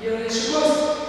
E eu não te.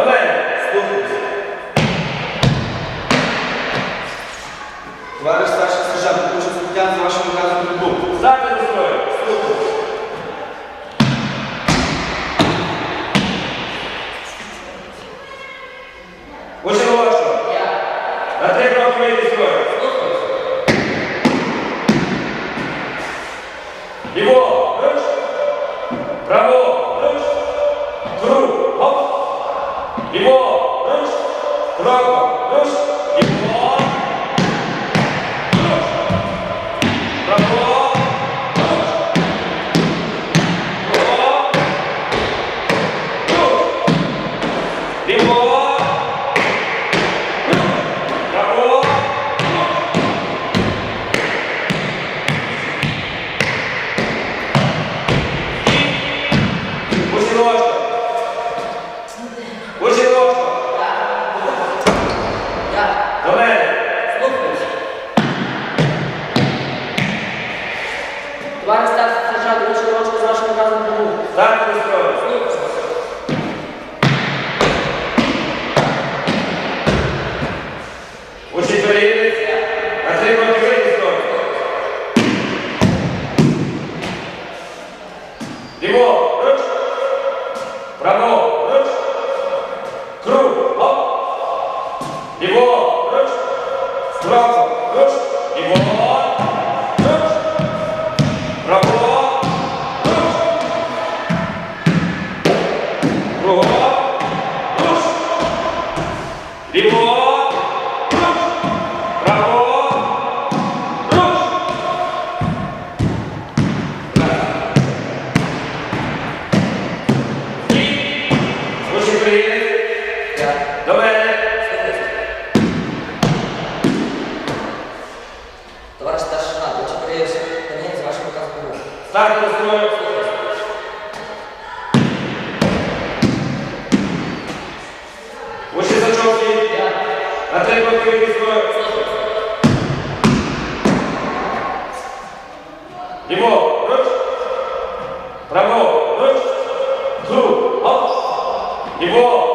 Я До мене. слухаюся. Товариш 리버 르츠 브라보 르츠 투업. 리버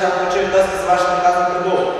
державного чи вдасться з вашим наказом прибув.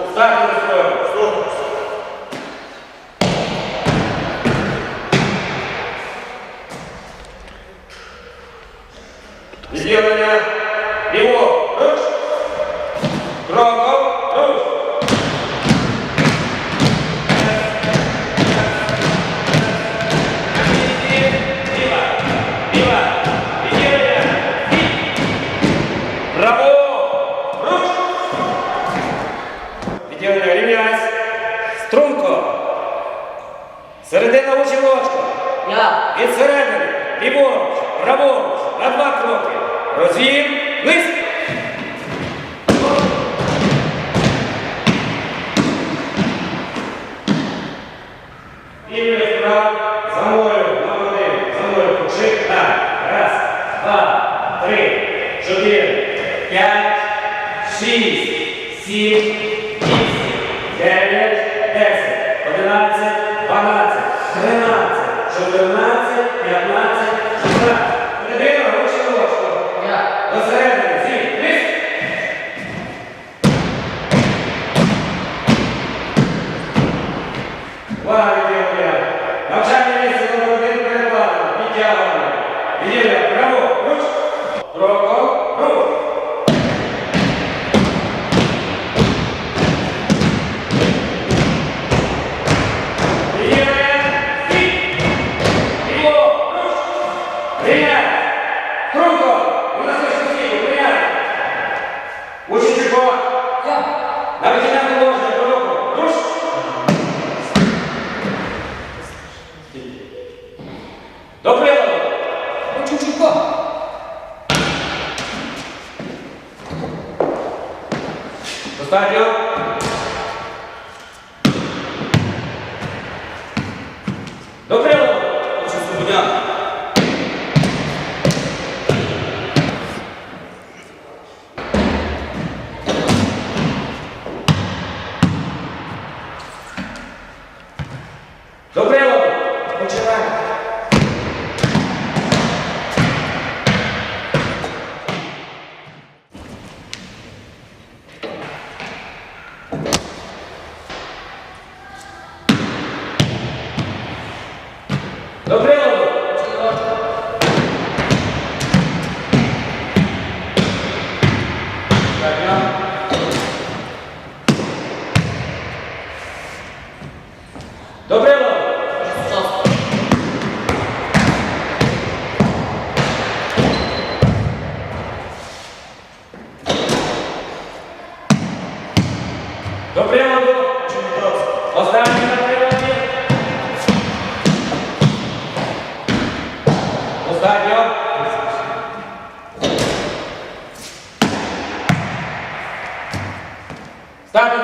だ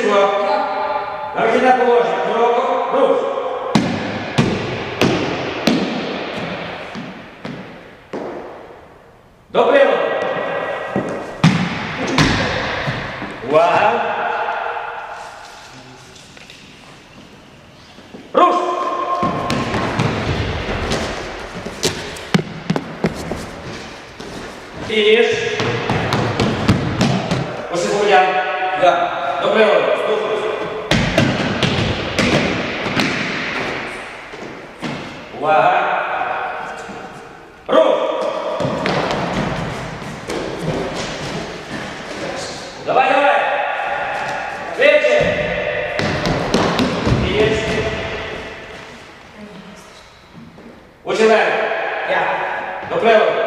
Sydła, Marcina Położa, drogo, mąż. Ja, Ja. wel.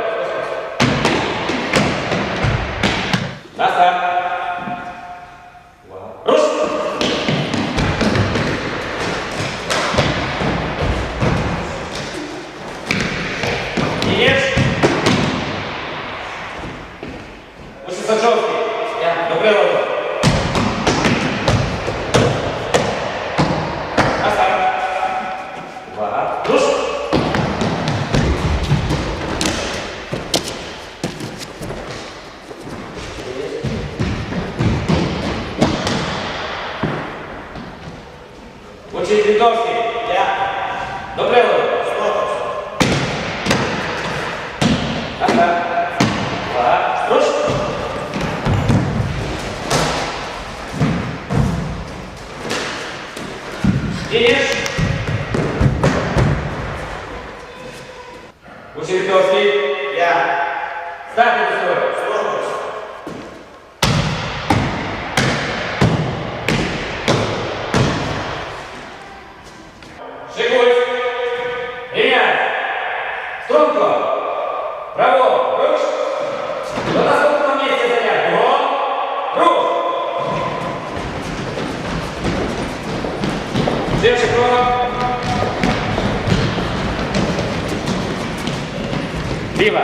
Лево,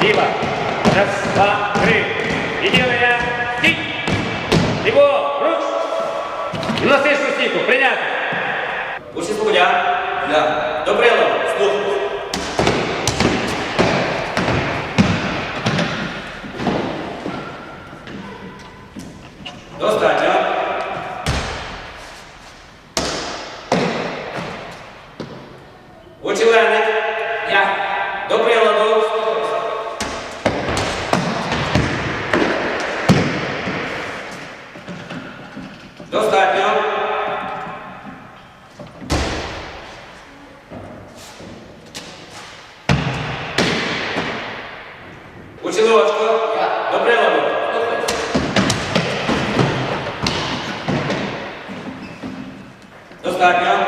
лево. Раз, два, три. И делая стик. Лево, руч. И на следующую стику. Принято. Учи слугудя. А? Да. Добрело. Слух. Достань. back out.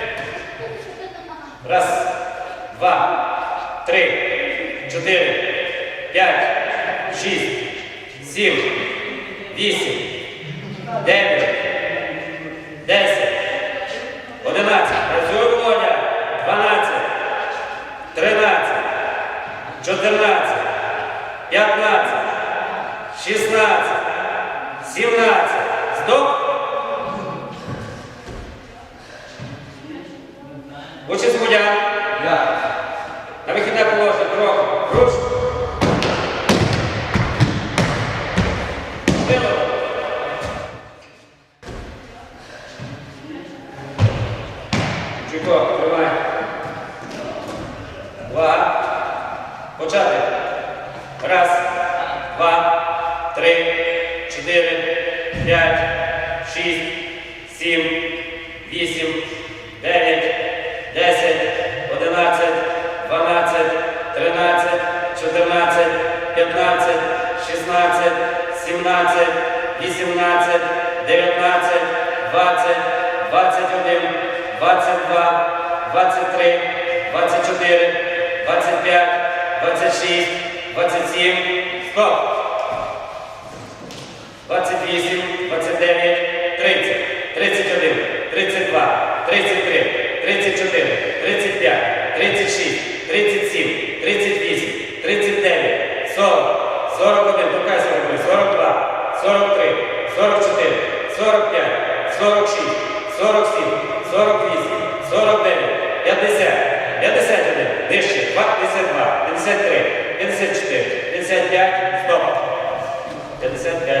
Раз, два, три, чотири, п'ять, шість, сім, вісім, дев'ять, десять, одинадцять. Працює Володя. Дванадцять, тринадцять, чотирнадцять, п'ятнадцять, шістнадцять, сімнадцять. Стоп! Отче Господя, на вихідне положення. 14, 15, 16, 17, 18, 19, 20, 21, 22, 23, 24, 25, 26, 27, 100, 28. message there. They said that, stop. They said that.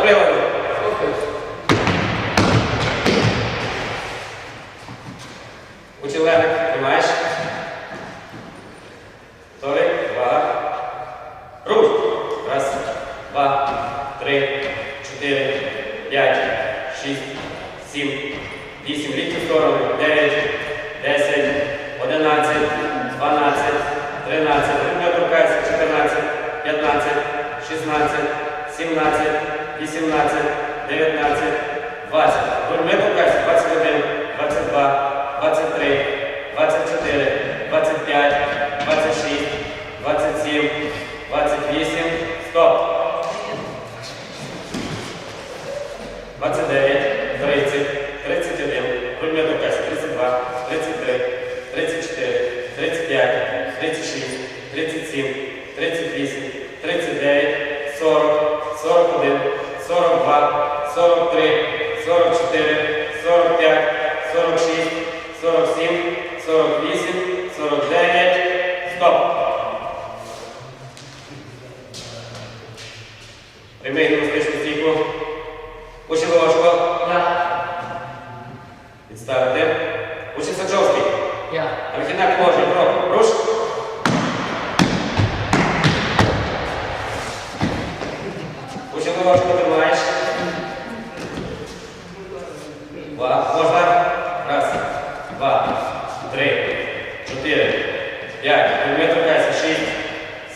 pruébalo. today.